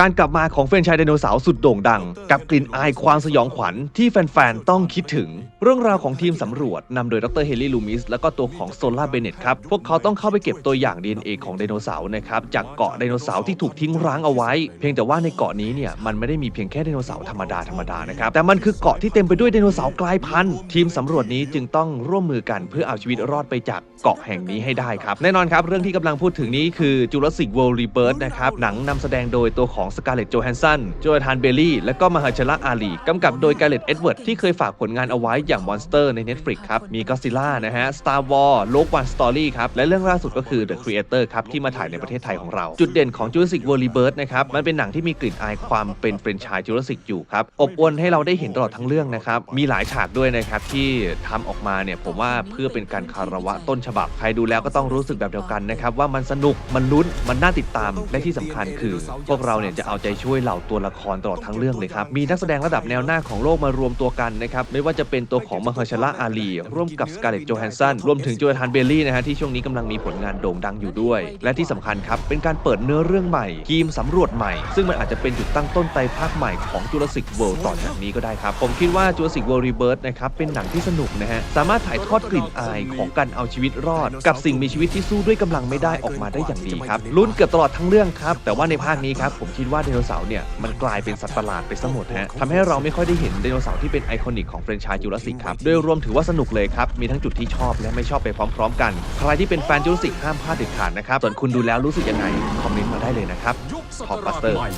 การกลับมาของแฟรนไชส์ไดโนเสาร์สุดโด่งดัง กับกลิ่นอายความสยองขวัญที่แฟนๆ ต้องคิดถึง เรื่องราวของทีมสำรวจนำโดยดรเฮนรี่ลูมิสและก็ตัวของโซล่าเบเนตครับ พวกเขาต้องเข้าไปเก็บตัวอย่าง DNA ของไดโนเสาร์นะครับ จากเกาะไดโนเสาร์ที่ถูกทิ้งร้างเอาไว้ เพียงแต่ว่าในเกาะนี้เนี่ยมันไม่ได้มีเพียงแค่ไดโนเสาร์ธรรมดาธรรมดานะครับแต่มันคือเกาะที่เต็มไปด้วยไดโนเสาร์กลายพันธุ์ทีมสำรวจนี้จึงต้องร่วมมือกันเพื่อเอาชีวิตรอดไปจากเกาะแห่งนี้ให้ได้ครับแน่นอนครับเรื่องที่กำลังพูดถึงนี้คือ Jurassic World Rebirth นะครับหนังนำแสดงโดยตัวของ Scarlett Johansson โจธานเบลลี่ และก็มหาชละอาลีกำกับโดย Gareth Edwards ที่เคยฝากผลงานเอาไว้อย่าง Monster ใน Netflix ครับ มี Godzilla นะฮะ Star Wars Rogue One Story ครับ และเรื่องล่าสุดก็คือ The Creator ครับ ที่มาถ่ายในประเทศไทยของเรา จุดเด่นของ Jurassic World Rebirth นะครับ มันเป็นหนังที่มีกลิ่นอายความเป็นเฟรนไชส์ Jurassic อยู่ครับ อบอวลให้เราได้เห็นตลอดทั้งเรื่องนะครับ มีหลายฉากด้วยนะครับที่ทำออกมาเนี่ยผมว่าเพื่อเป็นการคารวะต้นฉบับ ใครดูแล้วก็ต้องรู้สึกแบบเดียวกันนะครับว่ามันสนุกมันลุ้นมันน่าติดตามและที่สำคัญคือ พวกเราเนี่ยจะเอาใจช่วยเหล่าตัวละครตลอดทั้งเรื่องเลยครับ มีนักแสดงระดับแนวหน้าของโลกมารวมตัวกันนะครับ ไม่ว่าจะเป็นตัวของมหาชละอาลี ร่วมกับสการ์เล็ตโจแฮนสันรวมถึงโจธานเบลลี่นะฮะที่ช่วงนี้กำลังมีผลงานโด่งดังอยู่ด้วย และที่สำคัญครับ เป็นการเปิดเนื้อเรื่องใหม่ทีมสำรวจใหม่ ซึ่งมันอาจจะเป็นจุดตั้งต้นไตรภาคใหม่ของ Jurassic World ต่อจากนี้ก็ได้ครับ ผมคิดว่า Jurassic World Rebirth นะครับเป็นหนังที่สนุกนะฮะสามารถถ่ายทอดกลิ่นอายของการเอาชีวิตรอด กับสิ่งมีชีวิตที่สู้ด้วยกำลังไม่ได้ออกมาได้อย่างดีครับลุ้นเกือบตลอดทั้งเรื่องครับแต่ว่าในภาคนี้ครับผมคิดว่าไดโนเสาร์เนี่ยมันกลายเป็นสัตว์ประหลาดไปซะหมดฮะทำให้เราไม่ค่อยได้เห็นไดโนเสาร์ที่เป็นไอคอนิกของแฟรนไชส์จูราสสิกครับโดยรวมถือว่าสนุกเลยครับ มีทั้งจุดที่ชอบและไม่ชอบไปพร้อมๆ กัน ใครที่เป็นแฟนจูราสสิกห้ามพลาดเด็ดขาดนะครับส่วนคุณดูแล้วรู้สึกยังไงคอมเมนต์มาได้เลยนะครับยุคศักท็อปบัราสชเตอร์ใหม่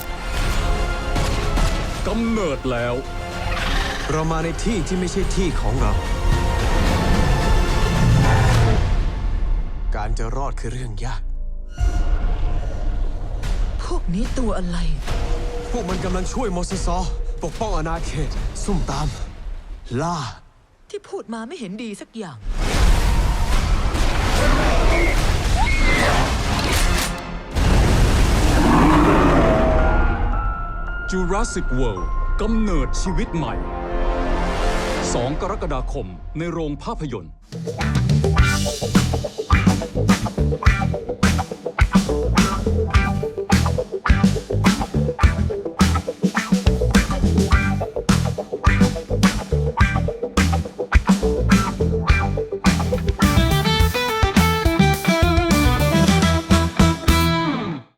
กำเนิดแล้ว เรามาในที่ที่ไม่ใช่ที่ของเรา การจะรอดคือเรื่องยากพวก นี้ตัวอะไร พวกมันกำลังช่วยมอสซอปกป้องอาณาเขต ซุ่มตาม ล่า ที่พูดมาไม่เห็นดีสักอย่าง Jurassic World กำเนิดชีวิตใหม่ 2 กรกฎาคมในโรงภาพยนตร์